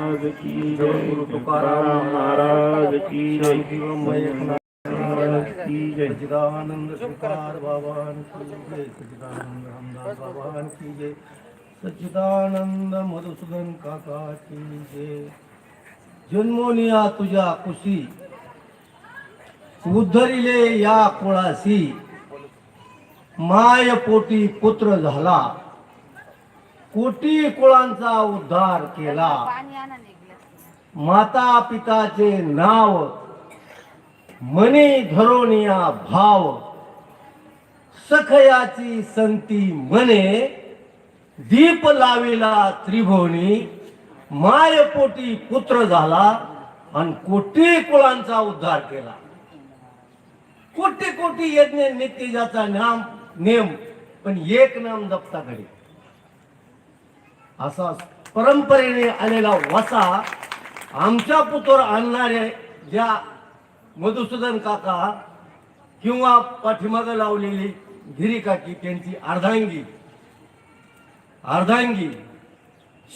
महाराज की जय। गुरु तुकाराम महाराज की जय। महाराज की जय। सच्चिदानंद श्रीकार बाबान की जय। सच्चिदानंद रामदास बाबान की जय। सच्चिदानंद मधुसूदन काका की जय। जन्मोनिया तुझ्या कुशी उद्धरिले या कुळासी माय पोटी पुत्र झाला। कोटी कुळांचा उद्धार केला. माता पिताचे नाव मनी धरोनिया भाव सखयाची संती मने दीप लाविला त्रिभुवनी मायपोटी पुत्र झाला आणि कोटी कुळांचा उद्धार केला. कोटी कोटी यज्ञ नित्यजाचा नाम नेम पण एक नाम जपता घडी. असा परंपरेने आलेला वसा आमच्या पुतोर आणणारे ज्या मधुसूदन काका किंवा पाठीमाग लावलेली गिरी काकी त्यांची अर्धांगी. अर्धांगी.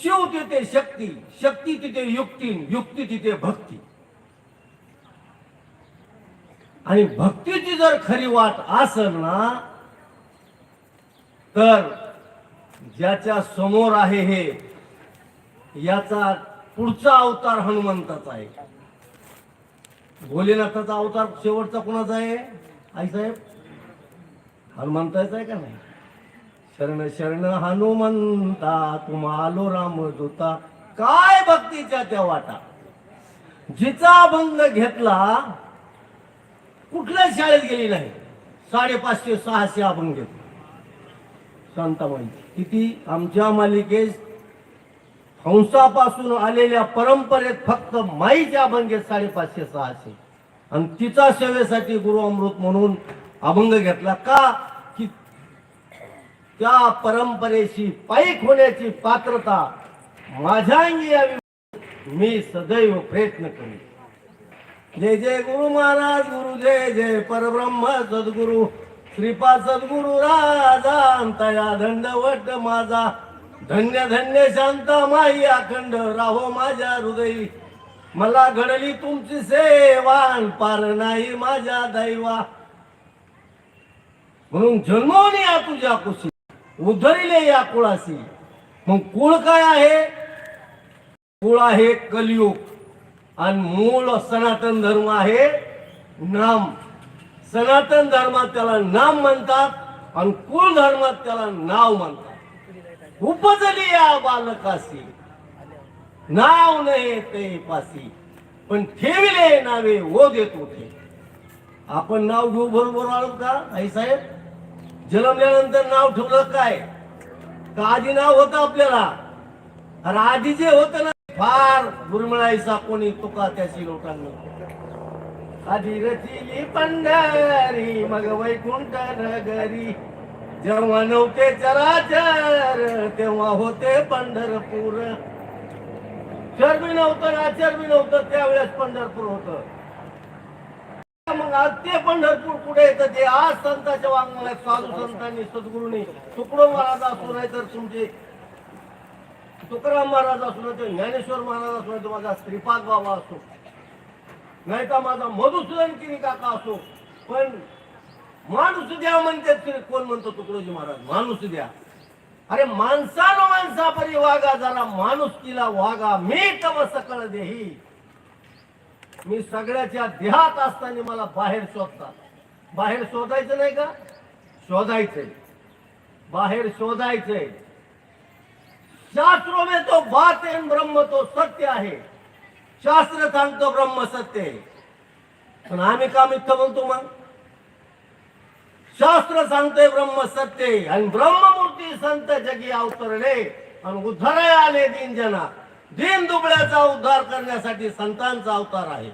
शिव तिथे शक्ती शक्ती तिथे युक्ती युक्ती तिथे भक्ती. आणि भक्तीची जर खरी वाट असेल ना तर ज्याच्या समोर आहे हे याचा पुढचा अवतार हनुमंताचा आहे. भोलेनाथाचा अवतार शेवटचा कोणाचा आहे? आई साहेब हनुमंताचा आहे का नाही? शरण शरण हनुमंता तुम्हालो रामदूता काय भक्तीच्या त्या वाटा? जिचा भंग घेतला कुठल्याच शाळेत गेली नाही? साडेपाचशे सहाशे अभंग. घेतला शांताबाई. किती आमच्या मालिकेत हंसापासून आलेल्या परंपरेत फक्त माईच्या अभंगेत साडेपाचशे सहाशे. आणि तिचा सेवेसाठी गुरु अमृत म्हणून अभंग घेतला का? की त्या परंपरेशी पायीक होण्याची पात्रता माझ्या अंगी यावी मी सदैव प्रयत्न करेन. जय जय गुरु महाराज गुरु जय जय परब्रह्म सद्गुरु श्रीपाद सद्गुरु राजा दंडवट माझा. धन्य धन्य शांत माई अखंड राहो माझ्या हृदयी. मला घडली तुमची सेवान पार नाही माझ्या दैवा. म्हणून जन्मवणी या तुझ्या कुशी उधरिले या कुळाशी. मग कुळ काय आहे? कुळ आहे कलियुग. आणि मूळ सनातन धर्म आहे नाम. सनातन धर्मात त्याला नाम म्हणतात आणि कुल धर्मात त्याला नाव म्हणतात. उपजली या बालकाशी नाव नये ते पासी. पण ठेविले नावे ओ देत होते आपण नाव घेऊ बरोबर आलो का आई साहेब? जन्मल्यानंतर नाव ठेवलं काय? का आधी नाव होतं आपल्याला? अरे आधी जे होतं ना फार दुर्मिळायचा कोणी तुका त्याची लोकांना आधी रचिली पंढरी मग वैकुंठ नगरी. जेव्हा नव्हते चराचर तेव्हा होते पंढरपूर. चरबी नव्हतं आचरबी नव्हतं त्यावेळेस पंढरपूर होतं. मग आज ते पंढरपूर पुढे येतं ते आज संतांच्या वाङ्मयात साधू संतांनी सद्गुरूंनी तुकडो महाराज असू नाही तर तुमचे तुकाराम महाराज असू नाही तर ज्ञानेश्वर महाराज असू नाही तर माझा श्रीपाद बाबा असो नाही तर माझा मधुसूदन किनी काका असो पण माणूस द्या म्हणते कोण म्हणतो तुकडोजी महाराज? माणूस द्या. अरे माणसानं माणसापरी वागा जरा माणूस तिला वागा. मी तव सकळ देही. मी सगळ्याच्या देहात असताना मला बाहेर शोधतात बाहेर शोधायचं नाही का? शोधायचंय. बाहेर शोधायचंय. शास्त्रो में तो बात ब्रह्म तो सत्य आहे. शास्त्र सांगतो ब्रह्म सत्य पण आम्ही का मिथ्य म्हणतो मग? शास्त्र सांगतोय ब्रह्म सत्य आणि ब्रह्ममूर्ती संत जगी अवतरले. आणि उद्धाराय आले दिन जना. दिन दुबळ्याचा उद्धार करण्यासाठी संतांचा अवतार आहे.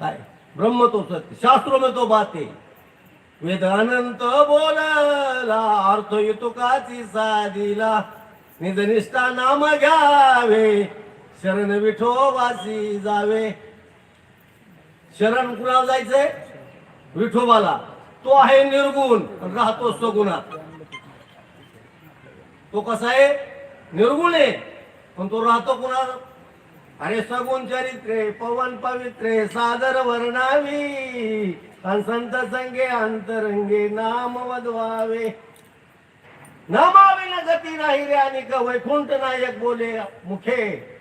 काय? ब्रह्म तो सत्य शास्त्रो में तो बाते वेदानंत बोलला अर्थ युतुकाची साधीला? निधनिष्ठा नाम घ्यावे. शरण विठोबासी जावे. शरण कुणाला जायचंय? विठोबाला. तो आहे निर्गुण राहतो सगुणात तो कसा आहे? निर्गुण आहे. पण तो राहतो कुणाला? अरे सगुण चरित्रे पवन पवित्रे सादर वर्णावी. संत संगे अंतरंगे नाम वदवावे. नामाविन गती नाही रे आणि वैकुंठ नायक बोले मुखे.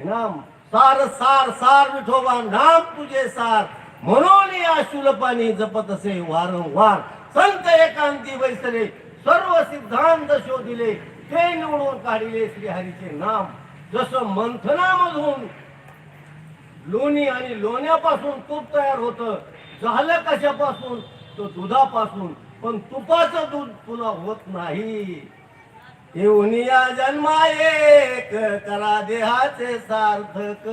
नाम सार सार सार विठोबा नाम तुझे सार. म्हणून या शुलपानी जपत असे वारंवार. संत एकांती वैसरे सर्व सिद्धांत शोधिले ते निवडून काढिले श्रीहरीचे नाम. जसं मंथनामधून लोणी आणि लोण्यापासून तूप तयार होतं झालं कशापासून? तो दुधापासून. पण तुपाचं दूध पुन्हा होत नाही. येऊन या जन्मा एक करा देहाचे सार्थक.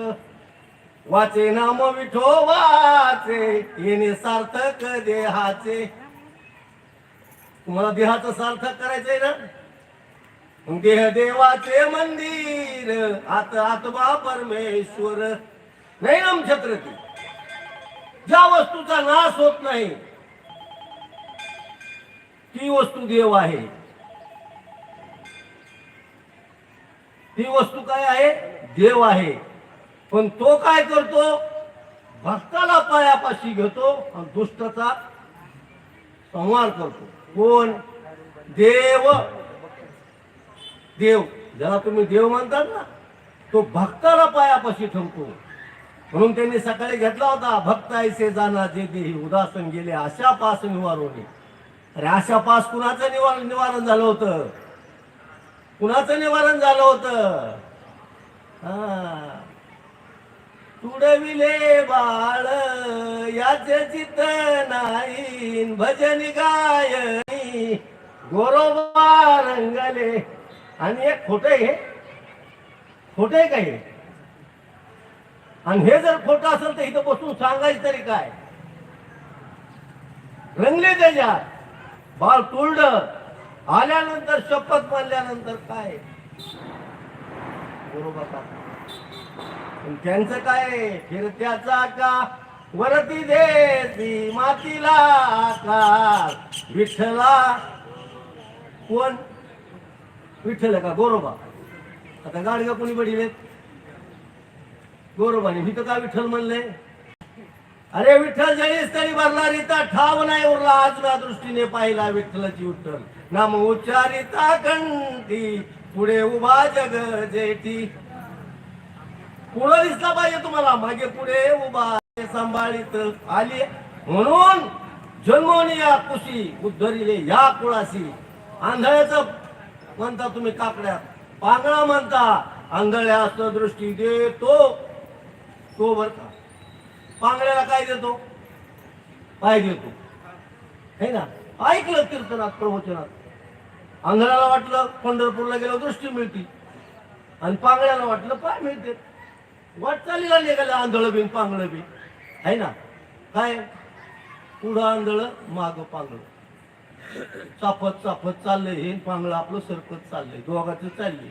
वाचे नाम विठोबाचे येणे सार्थक देहाचे. तुम्हाला देहाचं सार्थक करायचंय ना? देह देवाचे मंदिर आत आत्मा परमेश्वर. नाही नाम छत्रती ज्या वस्तूचा नाश होत नाही ती वस्तू देव आहे. ती वस्तू काय आहे? देव आहे. पण तो काय करतो? भक्ताला पायापाशी घेतो आणि दुष्टाचा संहार करतो. कोण? देव. देव. ज्याला तुम्ही देव म्हणतात ना तो भक्ताला पायापाशी ठेवतो. म्हणून त्यांनी सकाळी घेतला होता भक्त ऐसे जाना जे देही उदासन गेले अशा पास निवारोने अरे अशा पास कुणाचं निवारण निवारण झालं होतं? कुणाचं निवारण झालं होतं? हा. तुडविले बाळ याचे चित नाही भजन गायनी गोरोबा रंगले. आणि एक खोट आहे खोट आहे का हे? आणि हे जर खोटं असेल तर इथं बसून सांगायचं तरी काय? रंगले त्याच्यात. बाळ तुळड आल्यानंतर शपथ मानल्यानंतर काय? बरोबर का पण त्यांचं काय? फिरत्याचा का वरती दे मातीला आकार. विठ्ठला. कोण? विठ्ठल का? गोरोबा. आता गाडगा कोणी बडिलेत गोरोबाने. मी तर का विठ्ठल म्हणले? अरे विठ्ठल जळीस तरी भरला रिता ठाव नाही उरला. आज दृष्टीने पाहिला विठ्ठलाची विठ्ठल नाम उच्चारिता कंठी पुढे उभा जग जेठी. पुढं दिसला पाहिजे तुम्हाला मागे पुढे उभा सांभाळीत आली म्हणून जन्मोनी या कुशी उद्धरिले या कुळाशी. आंधळ्याचं म्हणता तुम्ही काकड्या पांगळा म्हणता आंधळ्या दृष्टी देतो. तो बर का? पांगळ्याला काय देतो? पाय देतो. हे ना? ऐकलं कीर्तनात प्रवचनात. आंधळाला वाटलं पंढरपूरला गेलं दृष्टी मिळते. आणि पांगळ्याला वाटलं पाय मिळते. वाटचालीला निघालं आंधळ बिन पांगळं बी आहे ना? काय? पुढं आंधळ माग पांगळ. चापत चापत चाललंय हे पांगळं आपलं सरकत चाललंय. दोघाचं चालले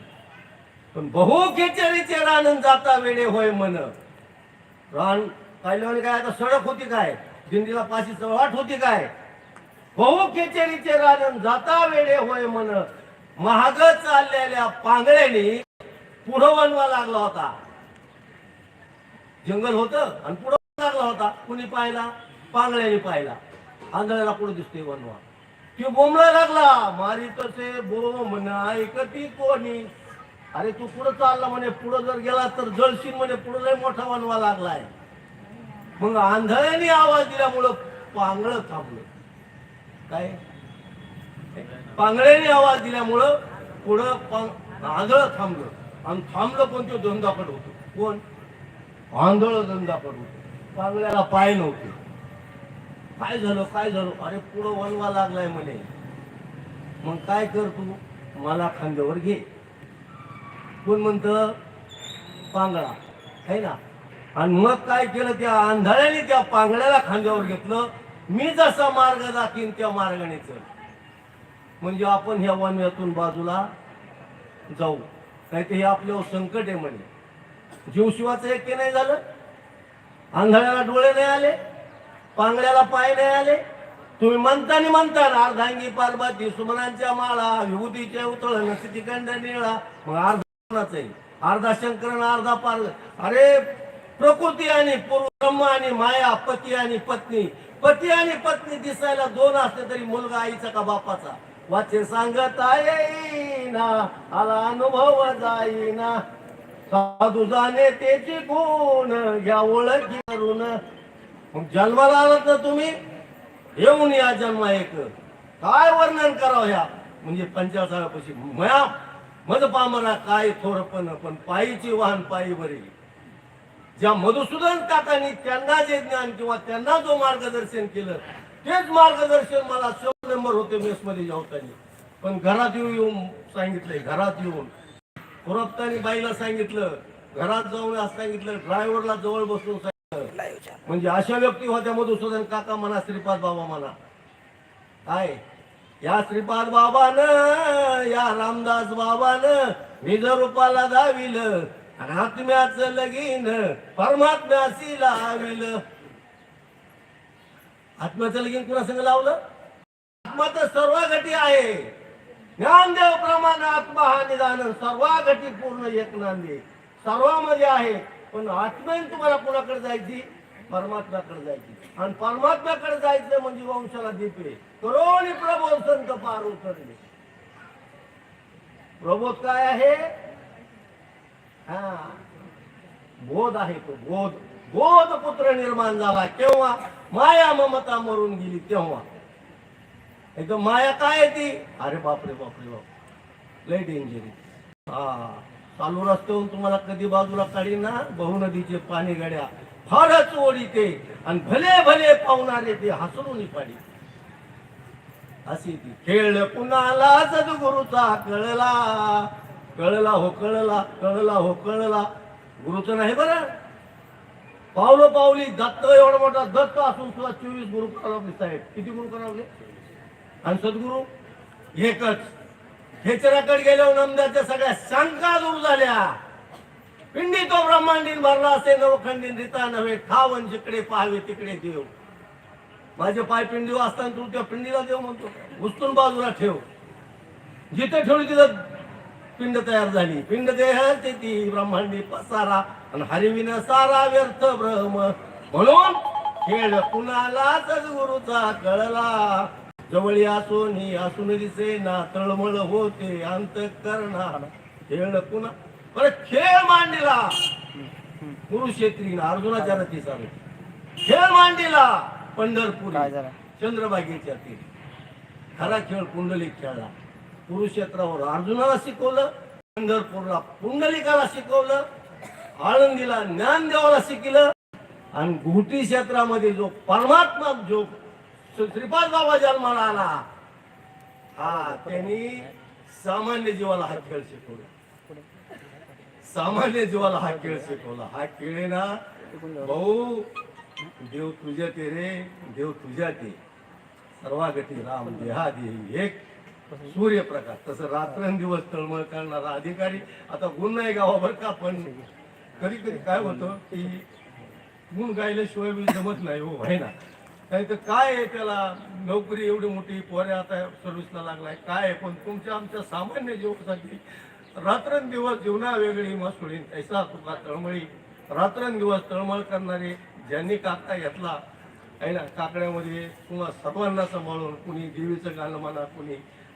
पण बहु खेचरीचे रान जाता वेळे होय मन. रान पाहिल्याने काय आता सडक होती काय? दिंडीला पाशी वाट होती काय? बहु खेचरीचे राजन जाता वेळे होय म्हण. महाग चाललेल्या पांगळ्याने पुढं बनवा लागला होता. जंगल होत आणि पुढं लागला होता. कुणी पाहिला? पांगळ्याने पाहिला. आंधळ्याला पुढे दिसते वनवा कि बोंबला लागला. मारी तसे बोम ऐकती कोणी. अरे तू पुढं चालला म्हणे. पुढं जर गेला तर जळशील म्हणे. पुढं लय मोठा वनवा लागलाय. मग आंधळ्याने आवाज दिल्यामुळं पांगळ थांबलं. काय? पांगळ्याने आवाज दिल्यामुळं पुढं पांग- आंधळ थांबलं. आणि थांबलं पण तो धंदाकड होतो. कोण? आंधळ धंदाकड होतो. पांगळ्याला पाय नव्हते. काय झालं? काय झालं? अरे पुढं वनवा लागलाय म्हणे. मग काय कर तू? मला खांद्यावर घे. कोण म्हणत? पांगळा. है ना? आणि मग काय केलं? त्या आंधळ्याने त्या पांगळ्याला खांद्यावर घेतलं. मी जसा मार्ग दाखीन त्या मार्गाने चल म्हणजे आपण ह्या वनव्यातून बाजूला जाऊ. नाही तर हे आपल्यावर संकट आहे म्हणे. जीवशिवाचं एक नाही झालं? आंधळ्याला डोळे नाही आले? पांगड्याला पाय नाही आले? तुम्ही म्हणता म्हणता ना अर्धांगी पार्वती सुमनांच्या माळा विभूतीचे उतळ नसितिकंड निळा. मग अर्धा आहे. अर्धा शंकर अर्धा पार अरे प्रकृती आणि पूर्व ब्रह्म आणि माया पती आणि पत्नी. पती आणि पत्नी दिसायला दोन असले तरी मुलगा आईचा का बापाचा? वाचे सांगत आहे ना आला अनुभव जाईना. साधू जाणे त्याचे गुण घ्या ओळखी करून मग जन्माला आलात ना तुम्ही? येऊन या जन्मा एक. काय वर्णन करावं ह्या? म्हणजे पंचावताळापाशी मया मध पामरा काय थोरपण पण पायीची वाहन पायी बरी. ज्या मधुसूदन काकांनी त्यांना जे ज्ञान किंवा त्यांना जो मार्गदर्शन केलं तेच मार्गदर्शन मला सव नंबर होते मेसमध्ये जेवताना पण घरात येऊन येऊन सांगितलंय घरात येऊन. पुरपतानी बाईला सांगितलं घरात जाऊन असं सांगितलं ड्रायव्हरला जवळ बसून सांगितलं. म्हणजे अशा व्यक्ती होत्या मधुसूदन काका म्हणा श्रीपाद बाबा म्हणा. काय? या श्रीपाद बाबानं या रामदास बाबानं निज रूपाला दाविल आत्म्याचं लगीन परमात्म्याशी लाविल आत्म्याचं लगीन कुणा संग लावलं? आत्मा तर सर्व घटी आहे. ज्ञानदेव प्रमाण आत्मा हा निदान सर्व घटी पूर्ण एक नांदे. सर्वामध्ये आहे पण आत्म्याने तुम्हाला कुणाकडे जायची? परमात्म्याकडे जायची. आणि परमात्म्याकडे जायचं म्हणजे वंशाला दीपे करोनी प्रबोध संत पार उतरले. प्रबोध काय आहे? हा. बोध आहे तो बोध. बोध पुत्र निर्माण झाला केव्हा? माया ममता मरून गेली तेव्हा. एकदम माया काय आहे ती? अरे बापरे बापरे बाप लय डेंजर हा. चालू रस्त्याहून तुम्हाला कधी बाजूला काढी ना? बहु नदीचे पाणी गड्या. फारच ओढीते आणि भले भले पावणारे ते हसरून पाडी अशी ती. खेळ कुणाला? सद्गुरूचा कळला. कळला हो कळला कळला हो कळला. गुरुचं नाही बरं. पावलो पावली दत्त एवढा मोठा दत्त असून सुद्धा चोवीस गुरु करावले साहेब. किती गुरु करावले? आणि सद्गुरू? एकच. खेचराकडे गेल्यावर नमद्याच्या सगळ्या शंका दूर झाल्या. पिंडी तो ब्रह्मांडीन भरला असे नवखंडीन रिता नव्हे ठावन जिकडे पाहावे तिकडे देव. माझे पाय पिंडी असताना तू त्या पिंडीला देव म्हणतो. उचलून बाजूला ठेव. जिथे ठेवली तिथं पिंड तयार झाली. पिंड देह ते ती ब्रह्मांडी पसारा. आणि हरिविना सारा व्यर्थ ब्रह्म. म्हणून खेळ कुणाला सद्गुरूचा कळला? जवळी असोनी असून दिसे ना तळमळ होते अंत करणार खेळ कुणा? परत खेळ मांडला. कुरुक्षेत्री अर्जुनाच्या रथी चालू खेळ मांडला पंढरपूर. चंद्रभागेच्या तीर खरा खेळ पुंडलिक खेळला. कुरुक्षेत्रावर अर्जुनाला शिकवलं पंढरपूरला पुंडलिकाला शिकवलं आळंदीला ज्ञानदेवाला शिकलं आणि घुटी क्षेत्रामध्ये जो परमात्मा जो श्रीपाद बाबा जन्माला आला हा त्यांनी सामान्य जीवाला हा खेळ शिकवला. सामान्य जीवाला हा खेळ शिकवला. हा खेळ आहे ना भाऊ देव तुझ्या ते रे देव तुझ्या ते. सर्वागती राम देहादी एक. सूर्यप्रकाश. तसं रात्रंदिवस तळमळ करणारा अधिकारी आता गुण नाही गावावर का? पण कधी कधी काय होतं की गुण गायल्याशिवाय बी जमत नाही हो आहे ना? नाही तर काय आहे त्याला? नोकरी एवढी मोठी पोऱ्या आता सर्व्हिसला लागलाय. काय आहे? पण तुमच्या आमच्या सामान्य जीवनासाठी रात्रंदिवस जीवना वेगळी मसुळीन ऐसा तुका तळमळी. रात्रंदिवस तळमळ करणारे ज्यांनी काका घेतला आहे ना? काकड्यामध्ये किंवा सर्वांना सांभाळून कुणी देवीचं गाणं म्हणा कुणी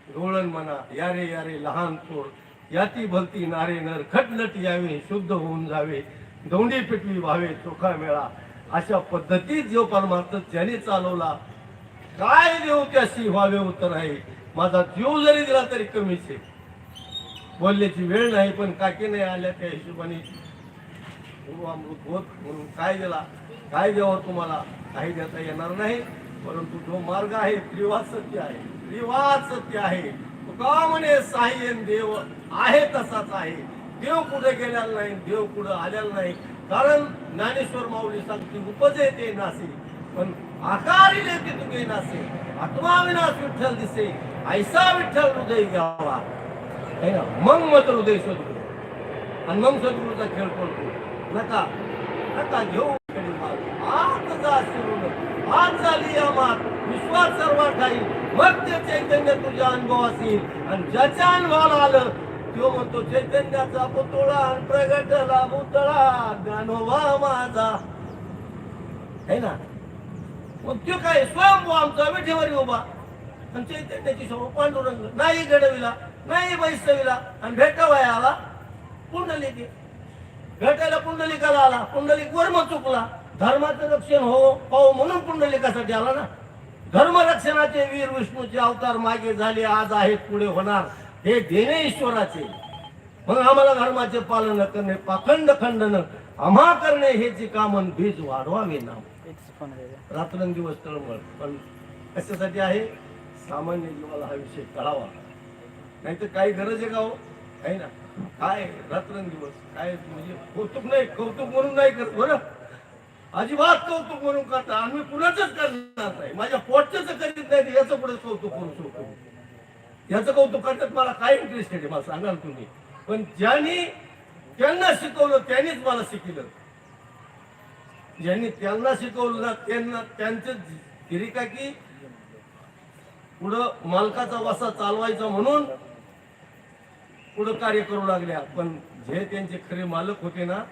डोळण म्हणा यारे यारे लहान थोर याती भलती नारे नर खटलट यावे शुद्ध होऊन जावे. दोंडी पिटवी व्हावे चोखा मेळा. अशा पद्धतीत जो परमार्थ त्याने चालवला. काय देऊ त्याशी व्हावे उत्तर आहे. माझा जीव जरी दिला तरी कमीच आहे. बोलण्याची वेळ नाही पण काकी नाही आल्या त्या हिशोबाने. गुरु अमृत होत म्हणून काय दिला? काय द्यावं तुम्हाला? काही देता येणार नाही परंतु जो मार्ग आहे त्रिवाद सत्य आहे. रिवाज सत्य आहे. तुका म्हणे साह्यन देव आहे तसाच आहे. देव कुठे गेलेला नाही देव कुठं आलेला नाही. कारण ज्ञानेश्वर माऊली सांगते उपजे ते नासे पण आकारिले ते तुगे नासे. आत्मा विनाश विठ्ठल दिसे ऐसा विठ्ठल हृदय घ्यावा. है ना? मग मत हृदय सद्गुरू आणि मग सद्गुरूचा खेळ पडतो. नका नका घेऊ. कधी आत जा आज झाली या मात. विश्वास सर्व ठाई मग ते चैतन्य तुझ्या अनुभव असेल आणि ज्याच्या अनुभवाला आलं तो म्हणतो चैतन्याचा पुतळा आणि प्रगटला पुतळा ज्ञानोबा माझा. है ना? मग तो काय स्वयंभू आमचा विठेवर उभा. आणि चैतन्याची समोर पांडुरंग नाही घडविला नाही बैसविला आणि भेटावाय आला पुंडलिक. भेटायला पुंडलिकाला आला. पुंडलिक वर्म चुकला. धर्माचं रक्षण हो हो म्हणून पुंडलिकासाठी आला ना. धर्मरक्षणाचे वीर विष्णूचे अवतार मागे झाले आज आहेत पुढे होणार. हे देणे ईश्वराचे मग आम्हाला धर्माचे पालन करणे पाखंड खंडन आम्हा करणे हे जे कामन बीज वाढवावे ना. रात्रंदिवस तळमळ. पण कशासाठी आहे? सामान्य जीवाला हा विषय कळावा. नाही तर काही गरज आहे का हो? आहे ना. काय रात्रंदिवस? काय म्हणजे कौतुक नाही कौतुक म्हणून नाही करत. बरं? अजिबात कौतुक म्हणून करता. आणि मी कुणाच करणार नाही. माझ्या पोटच करीत नाही याचं पुढे कौतुक करू शकतो? याचं कौतुक करण्यात मला काय इंटरेस्ट आहे मला सांगाल तुम्ही. पण ज्यांनी त्यांना शिकवलं त्यांनीच मला शिकलं ज्यांनी त्यांना शिकवलं ना त्यांना त्यांचं गिरिका की पुढं मालकाचा वसा चालवायचा म्हणून पुढं कार्य करू लागल्या. पण जे त्यांचे खरे मालक होते ना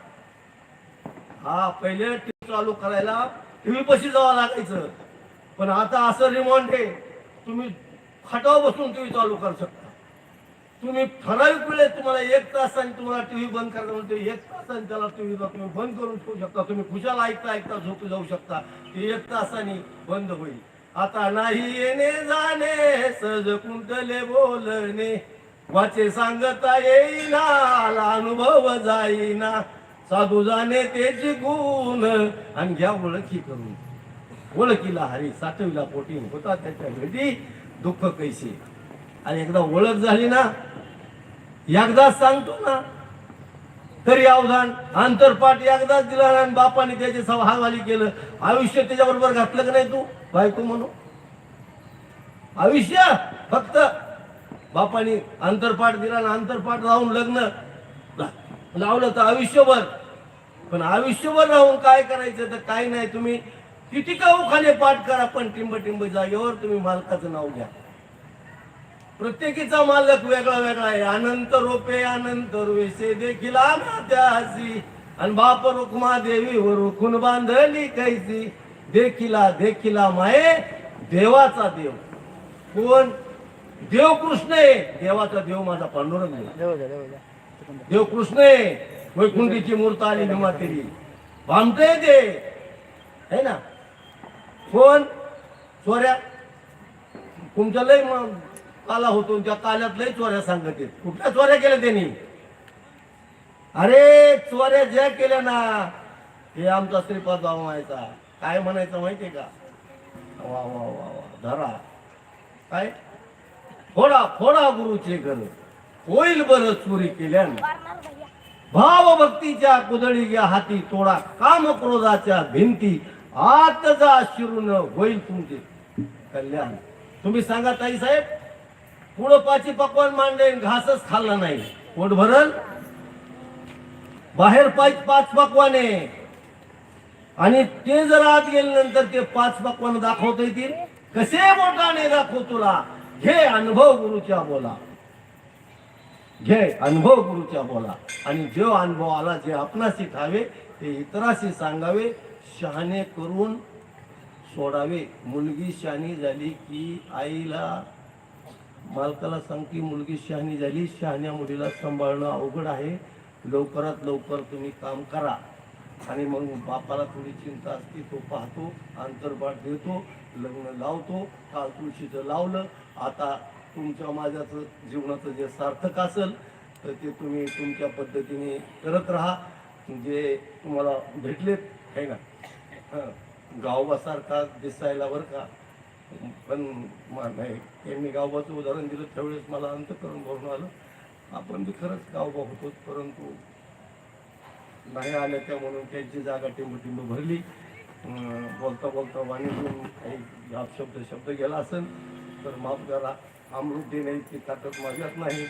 हा पहिले चालू करायला टीव्ही पशी जावं लागायचं. पण आता असं रिमॉन्ड आहे तुम्ही खाटावर बसून टीव्ही चालू करू शकता. तुम्ही ठराविक वेळेत तुम्हाला एक तासाने तुम्हाला टीव्ही बंद करायला म्हणते एक तासाने त्याला टीव्हीला तुम्ही बंद करून ठेवू शकता. तुम्ही खुशाल ऐकता ऐकता झोपू जाऊ शकता. ते एक तासाने बंद होईल. आता नाही येणे जाणे सहज कुंटले बोलणे. वाचे सांगता येईना अनुभव जाईना. साधू जाणे त्याचे गुण आणि घ्या ओळखी करून. ओळखीला हरी साठविला पोटी होता त्याच्या घरी दुःख कैसे? आणि एकदा ओळख झाली ना एकदा सांगतो ना तरी अवधान आंतरपाठ एकदाच दिला आणि बापाने त्याचे हवाली केलं. आयुष्य त्याच्याबरोबर घातलं का नाही तू? बायको म्हणून. आयुष्य फक्त बापाने आंतरपाठ दिला आणि आंतरपाठ राहून लग्न लावलं तर आयुष्यभर पण आयुष्यभर राहून काय करायचं तर काय नाही तुम्ही किती का उखाणे पाठ करा पण टिंब टिंब जागेवर तुम्ही मालकाचं नाव घ्या. प्रत्येकीचा मालक वेगळा वेगळा आहे. अनंत रोपे अनंत रुसे देखील त्यासी आणि बाप रुक्मा देवी रुखून बांधली कैसी. देखिला देखिला माये देवाचा देव. कोण? देव कृष्ण आहे. देवाचा देव माझा पांडुरंग देव कृष्ण आहे. वैकुंठीची मूर्त आली निमातेरी भामटे ते है ना? कोण? चोऱ्या? तुमच्या लय काला होतो त्या काल्यात लय चोऱ्या सांगत. आहेत कुठल्या चोऱ्या केल्या त्यांनी? अरे चोऱ्या ज्या केल्या ना हे आमचा श्रीपाद बाबा म्हणायचा. काय म्हणायचं माहितीये का? वा वा वा वा धरा. काय? फोडा फोडा गुरुचे घर. होईल बरं चोरी केल्यानं. भाव भक्तीच्या कुदळी घ्या हाती तोडा काम क्रोधाच्या भिंती आत जा शिरून होईल तुमचे कल्याण. तुम्ही सांगा ताई साहेब पुढं पाची पकवान मांडले घासच खाल्ला नाही. पोट भरल? बाहेर पाच पाच पकवाने. आणि ते जर आत गेल्यानंतर ते पाच पकवान दाखवता येतील कसे मोठाने दाखव तुला? घे अनुभव गुरुच्या बोला. घे अनुभव गुरुच्या बोला. आणि जो अनुभव आला जे आपणाशी ठावे ते इतराशी सांगावे शहाणे करून सोडावे. मुलगी शहाणी झाली की आईला मालकाला सांग की मुलगी शहाणी झाली शहाण्या मुलीला सांभाळणं अवघड आहे. लवकरात लवकर तुम्ही काम करा. आणि मग बापाला थोडी चिंता असते तो पाहतो आंतरपाठ देतो लग्न लावतो काल तुळशीचं लावलं. आता तुमच्या माझ्याचं जीवनाचं जे सार्थक असेल तर ते तुम्ही तुमच्या पद्धतीने करत राहा. जे तुम्हाला भेटलेत आहे ना? गावबासारखा दिसायला बरं का? पण नाही त्यांनी गावबाचं उदाहरण दिलं त्यावेळेस मला अंतकरण भरून आलं. आपण बी खरंच गावबा होतो परंतु नाही आल्या त्या म्हणून त्यांची जागा टिंबटिंब भरली. बोलता बोलता बोलता घेऊन काही शब्द शब्द गेला असेल तर माफ करा. अमृत देणे इतकी ताकद माझ्यात नाही.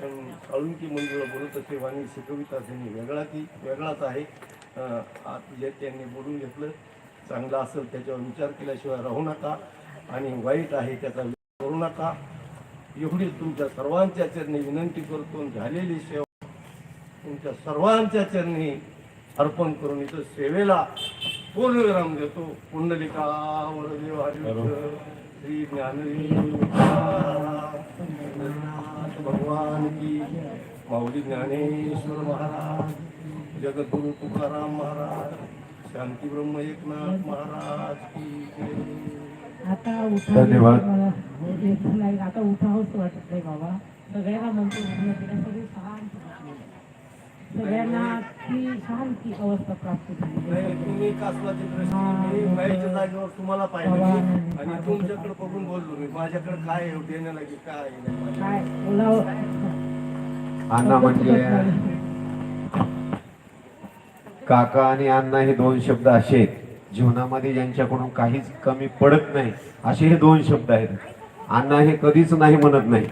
पण साळुंकी मंजुळा बोलत असे वाणी शिकविता त्यांनी वेगळा की वेगळाच आहे. जे त्यांनी बोलून घेतलं चांगलं असेल त्याच्यावर विचार केल्याशिवाय राहू नका. आणि वाईट आहे त्याचा विचार करू नका. एवढी तुमच्या सर्वांच्या चरणी विनंती करतो झालेली सेवा तुमच्या सर्वांच्या चरणी अर्पण करून इथं सेवेला पूर्णविराम देतो. पुंडलिका वरदेव हरिविठ्ठल, श्री पंढरीनाथ भगवान की माऊली ज्ञानेश्वर महाराज जगद्गुरु तुकाराम महाराज शांती ब्रह्म एकनाथ महाराज की. आता उठा धन्यवाद. नाही आता उठावंच वाटत नाही बाबा सगळ्यांना म्हणतो सगळी शांत. सगळ्यांना ती शांती अवस्था प्राप्त झाली. नाही तुम्ही कासवाची दृष्टी मी बाईच्या जागेवर तुम्हाला. आणि तुमच्याकडे बघून बोललो मी माझ्याकडे काय आहे देण्याला की काय. काय अण्णा म्हणजे काका आणि अण्णा हे दोन शब्द असे आहेत. जीवनामध्ये ज्यांच्याकडून काहीच कमी पडत नाही असे हे दोन शब्द आहेत. अण्णा हे कधीच नाही म्हणत नाही.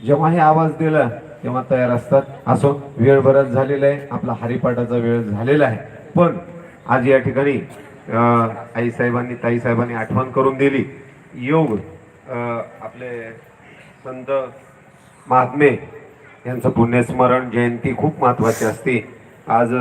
जेव्हा हे आवाज दिला तेव्हा तयार असतात. असो वेळ बराच झालेला आहे. आपला हरिपाठाचा वेळ झालेला आहे. पण आज या ठिकाणी आईसाहेबांनी ताईसाहेबांनी आठवण करून दिली. योग आपले संत महात्मे यांचं पुण्यस्मरण जयंती खूप महत्वाची असते. आज